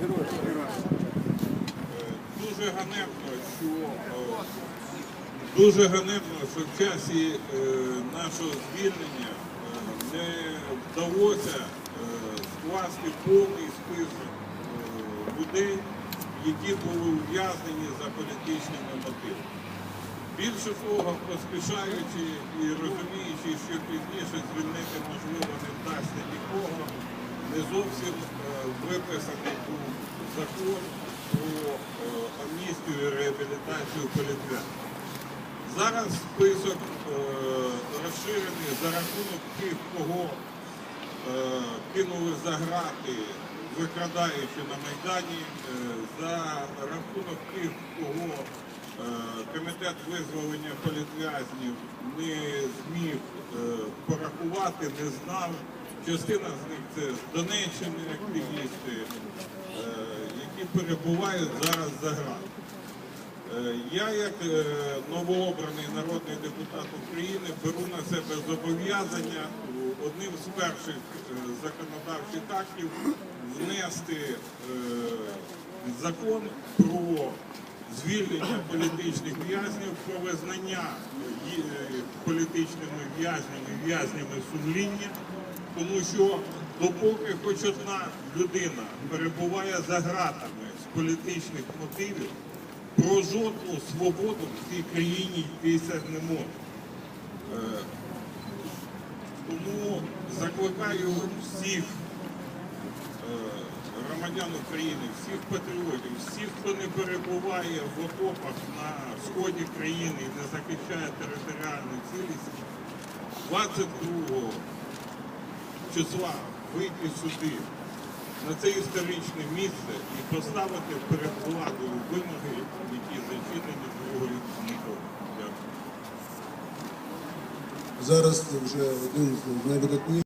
Дуже ганебно, що е, дуже ганебно, що в часі е, нашого звільнення е, не вдалося скласти повний список людей, які були ув'язнені за політичними мотивами. Більше того, поспішаючи і розуміючи, що пізніше звільнити можливо не вдасться нікого, не зовсім е, виписаний був закон про е, амністію і реабілітацію політв'язнів. Зараз список е, розширений за рахунок тих, кого кинули за грати, викрадаючи на Майдані, за рахунок тих, кого комітет визволення політв'язнів не зміг порахувати, не знав. Частина з них це з Донеччини активісти, е, які перебувають зараз за гратами. Е, Я, як е, новообраний народний депутат України, беру на себе зобов'язання одним з перших законодавчих актів внести закон про звільнення політичних в'язнів, про визнання політичними в'язнями в'язнями сумління, тому що допоки хоч одна людина перебуває за ґратами з політичних мотивів, про жодну свободу в цій країні йтися не може. Е, Тому закликаю всіх е, громадян України, всіх патріотів, всіх, хто не перебуває в окопах на сході країни і не захищає територіальну цілісність, 22 числа вийти сюди, на це історичне місце і поставити перед владою вимоги, які зачинені другою книгою. Дякую. Зараз вже один з найвидатніших.